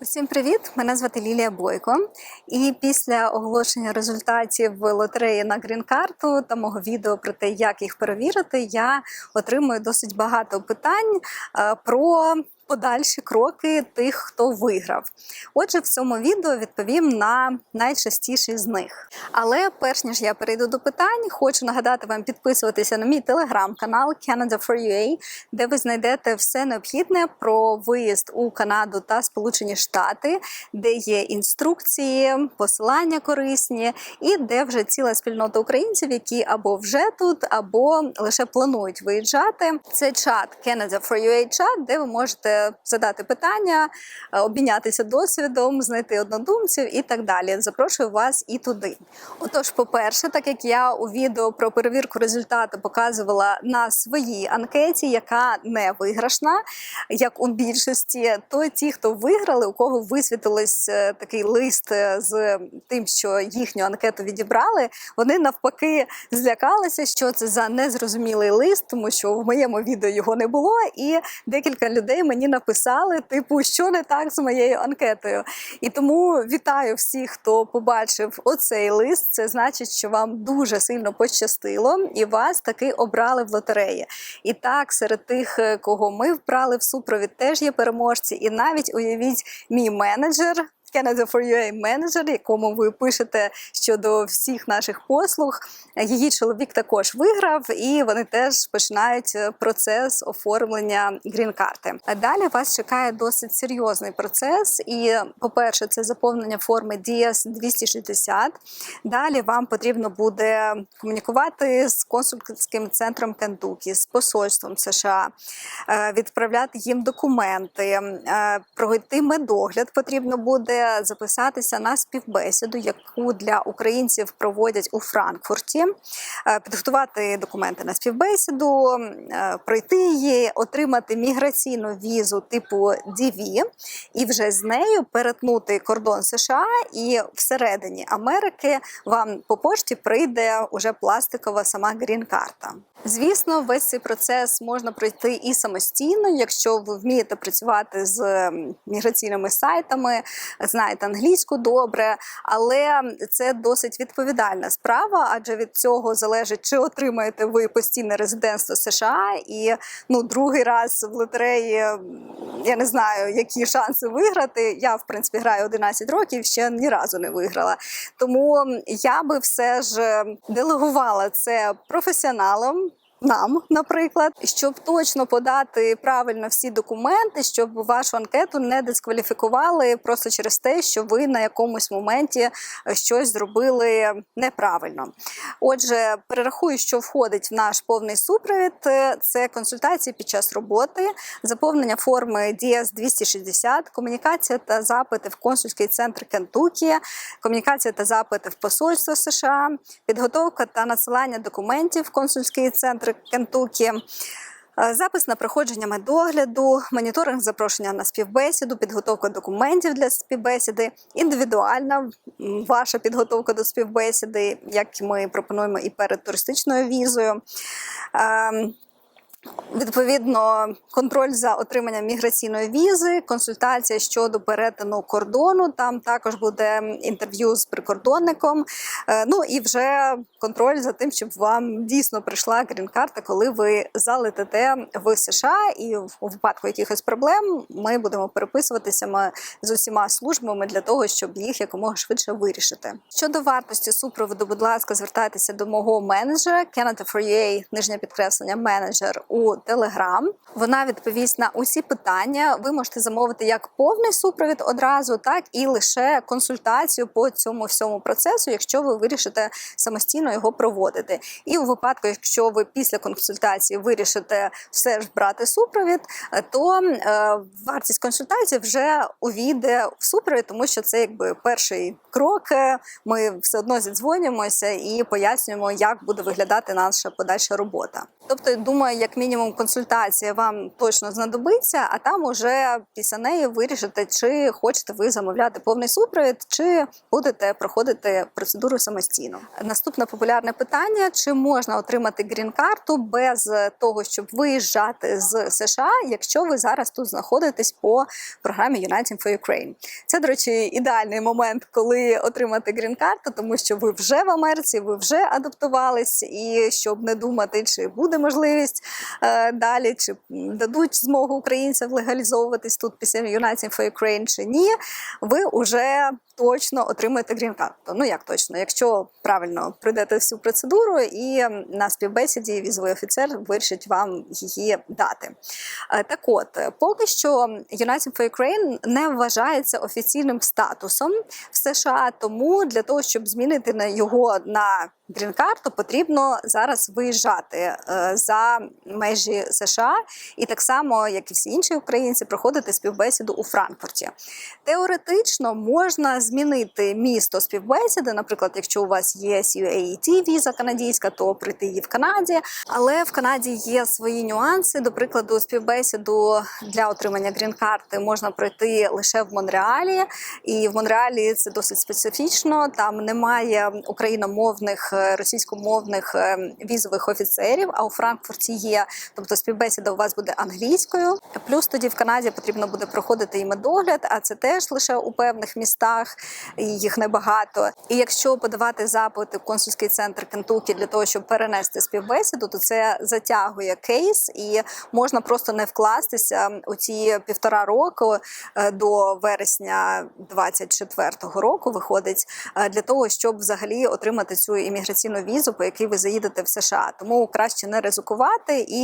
Усім привіт! Мене звати Лілія Бойко. І після оголошення результатів лотереї на грін-карту та мого відео про те, як їх перевірити, я отримую досить багато питань е, про подальші кроки тих, хто виграв. Отже, в цьому відео відповім на найчастіші з них. Але перш ніж я перейду до питань, хочу нагадати вам підписуватися на мій телеграм-канал Canada for UA, де ви знайдете все необхідне про виїзд у Канаду та Сполучені Штати, де є інструкції, посилання корисні, і де вже ціла спільнота українців, які або вже тут, або лише планують виїжджати. Це чат Canada for UA чат, де ви можете задати питання, е, обмінятися досвідом, знайти однодумців і так далі. Запрошую вас і туди. Отож, по-перше, так як я у відео про перевірку результату показувала на своїй анкеті, яка не виграшна, як у більшості, то ті, хто виграли, у кого висвітилось е, такий лист е, з тим, що їхню анкету відібрали, вони навпаки злякалися, що це за незрозумілий лист, тому що в моєму відео його не було, і декілька людей мені написали, типу, що не так з моєю анкетою. І тому вітаю всіх, хто побачив оцей лист. Це значить, що вам дуже сильно пощастило, і вас таки обрали в лотереї. І так, серед тих, е, кого ми вбрали в супровід, теж є переможці. І навіть уявіть, мій менеджер. Canada for UA менеджер, якому ви пишете щодо всіх наших послуг. Її чоловік також виграв, і вони теж починають е, процес оформлення грін-карти. А далі вас чекає досить серйозний процес. І, по-перше, це заповнення форми DS 260. Далі вам потрібно буде комунікувати з консульським центром Кентукі, з посольством США, е, відправляти їм документи, е, пройти медогляд потрібно буде записатися на співбесіду, яку для українців проводять у Франкфурті, е, підготувати документи на співбесіду, е, пройти її, отримати міграційну візу типу DV, і вже з нею перетнути кордон США і всередині Америки вам по пошті прийде уже пластикова сама грін-карта. Звісно, весь цей процес можна пройти і самостійно, якщо ви вмієте працювати з міграційними сайтами, знаєте англійську добре, але це досить відповідальна справа, адже від цього залежить, чи отримаєте ви постійне резидентство США, і ну другий раз в лотереї я не знаю, які шанси виграти. Я в принципі граю 11 років, ще ні разу не виграла. Тому я би все ж делегувала це професіоналам. Нам, наприклад, щоб точно подати правильно всі документи, щоб вашу анкету не дискваліфікували просто через те, що ви на якомусь моменті щось зробили неправильно. Отже, перерахую, що входить в наш повний супровід: це консультації під час роботи, заповнення форми DS 260, комунікація та запити в консульський центр Кентукі, комунікація та запити в посольство США, підготовка та надсилання документів в консульський центр. Кентукі. Е, Запис на проходження медогляду, моніторинг запрошення на співбесіду, підготовка документів для співбесіди, індивідуальна ваша підготовка до співбесіди, як ми пропонуємо і перед туристичною візою. Відповідно, контроль за отриманням міграційної візи, консультація щодо перетину кордону. Там також буде інтерв'ю з прикордонником. Е, Ну і вже контроль за тим, щоб вам дійсно прийшла грін-карта, коли ви залетите в США. І у випадку якихось проблем ми будемо переписуватися ми з усіма службами для того, щоб їх якомога швидше вирішити. Щодо вартості супроводу, будь ласка, звертайтеся до мого менеджера Canada for UA, нижнє підкреслення менеджер у Telegram. Вона відповість на усі питання. Ви можете замовити як повний супровід одразу, так і лише консультацію по цьому всьому процесу, якщо ви вирішите самостійно його проводити. І у випадку, якщо ви після консультації вирішите все ж брати супровід, е, то е, вартість консультації вже увійде в супровід, тому що це якби перший крок. Ми все одно зідзвонюємося і пояснюємо, як буде виглядати наша подальша робота. Тобто, думаю, як мінімум консультація вам точно знадобиться, а там уже після неї вирішите, чи хочете ви замовляти повний супровід, чи будете проходити процедуру самостійно. Наступне популярне питання: чи можна отримати грін-карту без того, щоб виїжджати з США, якщо ви зараз тут знаходитесь по програмі United for Ukraine? Це, до речі, ідеальний момент, коли отримати грін-карту, тому що ви вже в Америці, ви вже адаптувались, і щоб не думати, чи буде можливість далі, чи дадуть змогу українцям легалізовуватись тут після United for Ukraine чи ні, ви вже точно отримаєте грін-карту. Ну як точно, якщо правильно пройдете всю процедуру, і на співбесіді візовий офіцер вирішить вам її дати. Е, Так от, поки що United for Ukraine не вважається офіційним статусом в США, тому для того, щоб змінити на його на грін-карту, потрібно зараз виїжджати е, за межі США, і так само, як і всі інші українці, проходити співбесіду у Франкфурті. Теоретично можна змінити місто співбесіди. Наприклад, якщо у вас є CUAT віза канадійська, то прийти її в Канаді. Але в Канаді є свої нюанси. До прикладу, співбесіду для отримання грін-карти можна пройти лише в Монреалі, і в Монреалі це досить специфічно. Там немає україномовних е, російськомовних е, візових офіцерів. А у Франкфурті є, тобто співбесіда у вас буде англійською. Плюс тоді в Канаді потрібно буде проходити і медогляд, а це теж лише у певних містах, їх небагато. І якщо подавати запити в консульський центр Кентукі для того, щоб перенести співбесіду, то це затягує кейс, і можна просто не вкластися у ці півтора року е, до вересня 24-го року. Виходить е, для того, щоб взагалі отримати цю імміграційну візу, по якій ви заїдете в США. Тому краще не ризикувати і.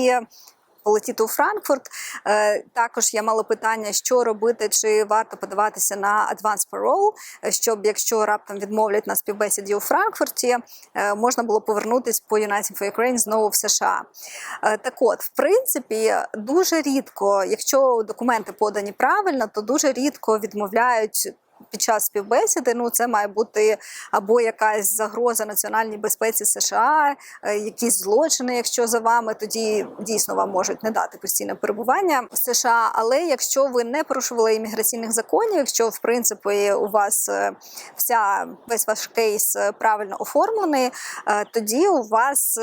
Полетіти у Франкфурт. Е, Також я мала питання, що робити, чи варто подаватися на Advance Parole, щоб якщо раптом відмовлять на співбесіді у Франкфурті, е, можна було повернутися по United for Ukraine знову в США. Е, Так от, в принципі, дуже рідко, якщо документи подані правильно, то дуже рідко відмовляють. Під час співбесіди ну це має бути або якась загроза національній безпеці США, е, якісь злочини, якщо за вами, тоді дійсно вам можуть не дати постійне перебування в США. Але якщо ви не порушували імміграційних законів, якщо в принципі у вас е, вся весь ваш кейс е, правильно оформлений, тоді у вас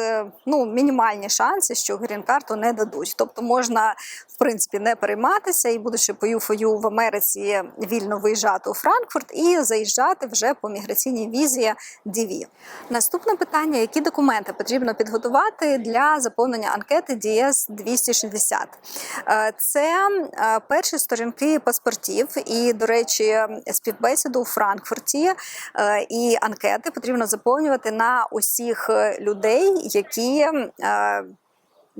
ну мінімальні шанси, що грін-карту не дадуть. Тобто можна принципі не перейматися і будучи по юфою в Америці вільно виїжджати у Франкфурт і заїжджати вже по міграційній візі DV. Наступне питання: які документи потрібно підготувати для заповнення анкети DS 260? Е, Це е, перші сторінки паспортів, і, до речі, співбесіду у Франкфурті е, і анкети потрібно заповнювати на усіх людей, які.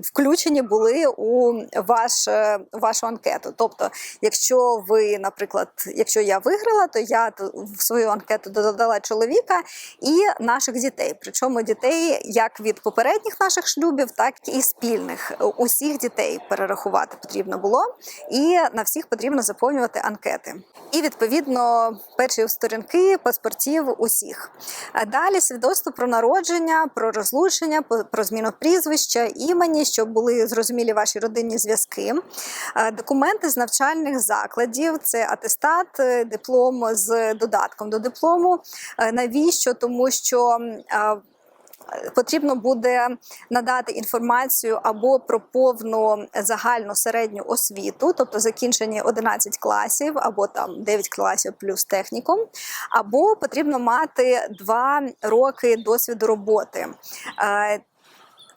Включені були у ваш, вашу анкету. Тобто, якщо ви, наприклад, якщо я виграла, то я в свою анкету додала чоловіка і наших дітей. Причому дітей як від попередніх наших шлюбів, так і спільних. Усіх дітей перерахувати потрібно було, і на всіх потрібно заповнювати анкети. І відповідно перші сторінки паспортів усіх. Далі свідоцтво про народження, про розлучення, про зміну прізвища, імені, щоб були зрозумілі ваші родинні зв'язки. Е, Документи з навчальних закладів, це атестат, е, диплом з додатком до диплому. Е, Навіщо? Тому що Потрібно буде надати інформацію або про повну загальну середню освіту, тобто закінчені 11 класів, або там 9 класів плюс технікум, або потрібно мати 2 роки досвіду роботи.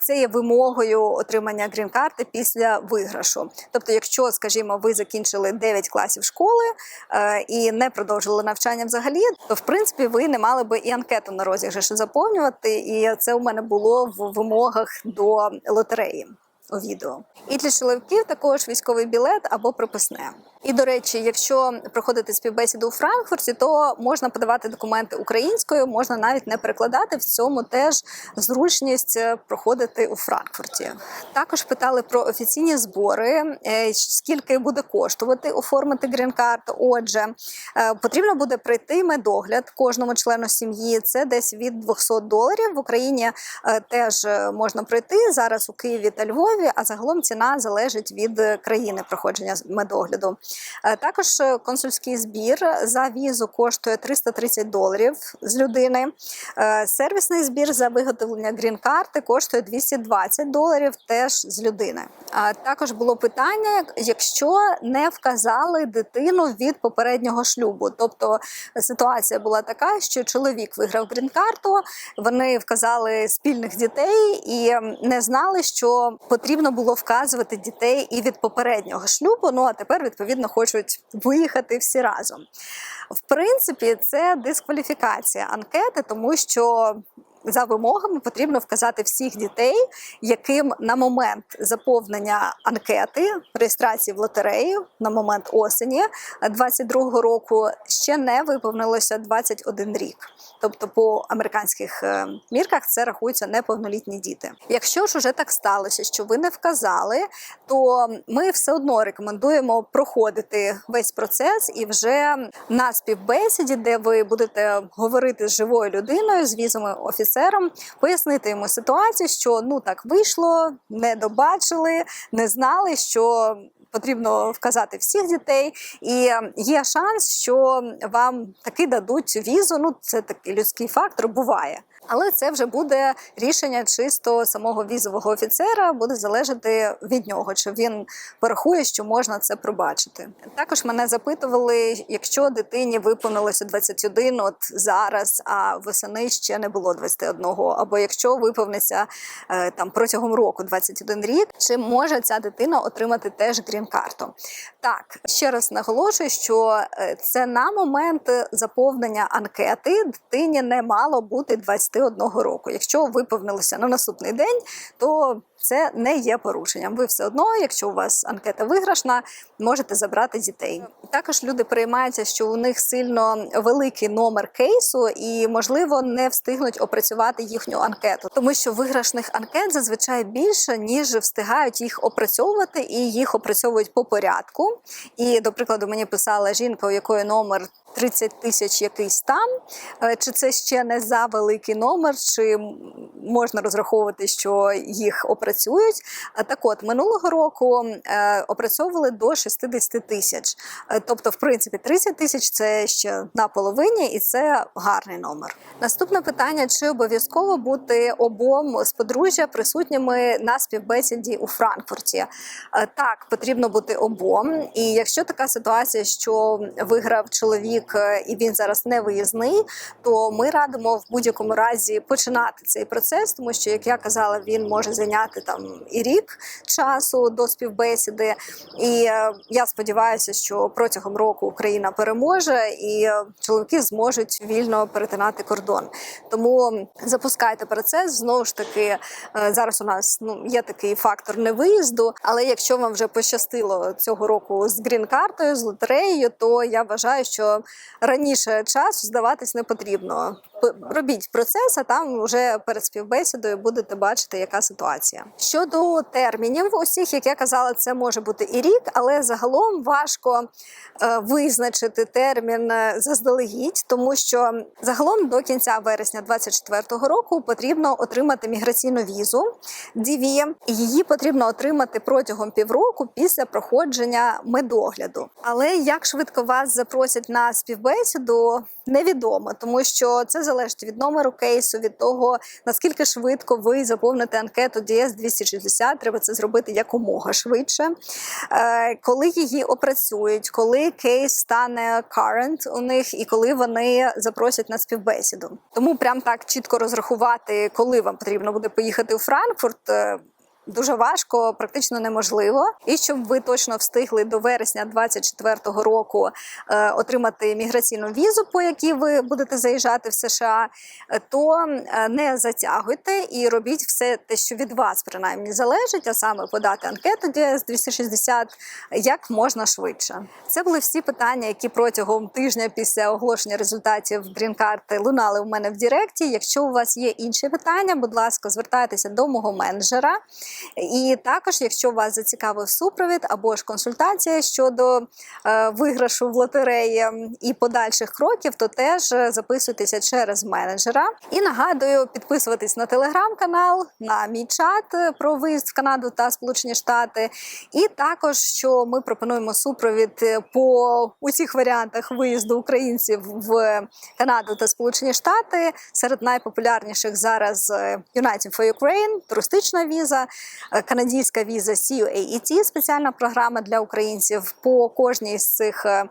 Це є вимогою отримання грін-карти після виграшу. Тобто, якщо, скажімо, ви закінчили 9 класів школи е, і не продовжили навчання взагалі, то в принципі ви не мали би і анкету на розіграш заповнювати. І це у мене було в вимогах до лотереї у відео. І для чоловіків також військовий білет або прописне. І до речі, якщо проходити співбесіду у Франкфурті, то можна подавати документи українською, можна навіть не перекладати. В цьому теж зручність е, проходити у Франкфурті. Також питали про офіційні збори, е, скільки буде коштувати оформити грін-карту. Отже, е, потрібно буде пройти медогляд кожному члену сім'ї. Це десь від 200 доларів. В Україні теж можна пройти зараз у Києві та Львові, а загалом ціна залежить від країни проходження медогляду. Е, Також е, консульський збір за візу коштує 330 доларів з людини. Е, Сервісний збір за виготовлення грін-карти коштує 220 доларів теж з людини. Також було питання, якщо не вказали дитину від попереднього шлюбу. Тобто ситуація була така, що чоловік виграв грін-карту, вони вказали спільних дітей і не знали, що потрібно було вказувати дітей і від попереднього шлюбу. Ну а тепер відповідно хочуть виїхати всі разом. В принципі, це дискваліфікація анкети, тому що. За вимогами потрібно вказати всіх дітей, яким на момент заповнення анкети реєстрації в лотереї на момент осені 22-го року ще не виповнилося 21 рік. Тобто, по американських е, мірках це рахуються неповнолітні діти. Якщо ж уже так сталося, що ви не вказали, то ми все одно рекомендуємо проходити весь процес і вже на співбесіді, де ви будете говорити з живою людиною, з візовим офіцером, пояснити йому ситуацію, що ну так вийшло, не добачили, не знали, що. Потрібно вказати всіх дітей, і є шанс, що вам таки дадуть візу. Ну це такий людський фактор, буває. Але це вже буде рішення чисто самого візового офіцера, буде залежати від нього, чи він порахує, що можна це пробачити. Також мене запитували, якщо дитині виповнилося 21 от зараз, а восени ще не було 21, або якщо виповниться е, там протягом року 21 рік, чи може ця дитина отримати теж грін-карту? Так, ще раз наголошую, що е, це на момент заповнення анкети дитині не мало бути 21 року. Якщо виповнилося на наступний день, то це не є порушенням. Ви все одно, якщо у вас анкета виграшна, можете забрати дітей. Також люди переймаються, що у них сильно великий номер кейсу, і можливо не встигнуть опрацювати їхню анкету, тому що виграшних анкет зазвичай більше ніж встигають їх опрацьовувати, і їх опрацьовують по порядку. І до прикладу, мені писала жінка, у якої номер 30 тисяч якийсь там. Е, Чи це ще не за великий номер, чи можна розраховувати, що їх опрацюють? А Так от, минулого року е, опрацьовували до 60 тисяч. Е, Тобто, в принципі, 30 тисяч це ще на половині, і це гарний номер. Наступне питання: чи обов'язково бути обом з подружжя присутніми на співбесіді у Франкфурті? Е, Так, потрібно бути обом. І якщо така ситуація, що виграв чоловік е, і він зараз не виїзний, то ми радимо в будь-якому разі починати цей процес, тому що, як я казала, він може зайняти там і рік часу до співбесіди. І е, я сподіваюся, що протягом року Україна переможе і е, чоловіки зможуть вільно перетинати кордон. Тому запускайте процес. Знову ж таки, е, зараз у нас ну є такий фактор невиїзду. Але якщо вам вже пощастило цього року з грін-картою, з лотереєю, то я вважаю, що раніше часу здаватись не потрібно. Робіть процес, а там вже перед співбесідою будете бачити, яка ситуація. Щодо термінів, усіх, як я казала, це може бути і рік, але загалом важко е, визначити термін е, заздалегідь, тому що загалом до кінця вересня 2024 року потрібно отримати міграційну візу DV, її потрібно отримати протягом півроку після проходження медогляду. Але як швидко вас запросять на співбесіду, невідомо, тому що це залежить від номеру кейсу, від того наскільки швидко ви заповните анкету DS 260, треба це зробити якомога швидше. Е, Коли її опрацюють, коли кейс стане current у них, і коли вони запросять на співбесіду. Тому прям так чітко розрахувати, коли вам потрібно буде поїхати у Франкфурт. Дуже важко, практично неможливо. І щоб ви точно встигли до вересня 2024 року е, отримати міграційну візу, по якій ви будете заїжджати в США, е, то е, не затягуйте і робіть все те, що від вас принаймні залежить, а саме подати анкету DS 260 як можна швидше. Це були всі питання, які протягом тижня після оголошення результатів грін-карти лунали у мене в Діректі. Якщо у вас є інші питання, будь ласка, звертайтеся до мого менеджера. І також, якщо вас зацікавив супровід або ж консультація щодо е, виграшу в лотереї і подальших кроків, то теж е, записуйтеся через менеджера. І нагадую, підписуватись на телеграм-канал, на мій чат е, про виїзд в Канаду та Сполучені Штати. І також, що ми пропонуємо супровід по усіх варіантах виїзду українців в Канаду та Сполучені Штати. Серед найпопулярніших зараз United for Ukraine, туристична віза, е, канадська віза CUAET, спеціальна програма для українців. По кожній з цих е,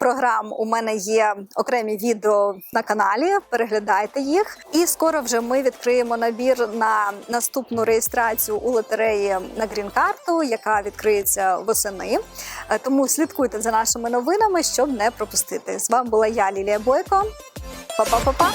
програм у мене є окремі відео на каналі. Переглядайте їх. І скоро вже ми відкриємо набір на наступну реєстрацію у лотереї на грін-карту, яка відкриється восени. Е, Тому слідкуйте за нашими новинами, щоб не пропустити. З вами була я, Лілія Бойко. Па-па-па-па!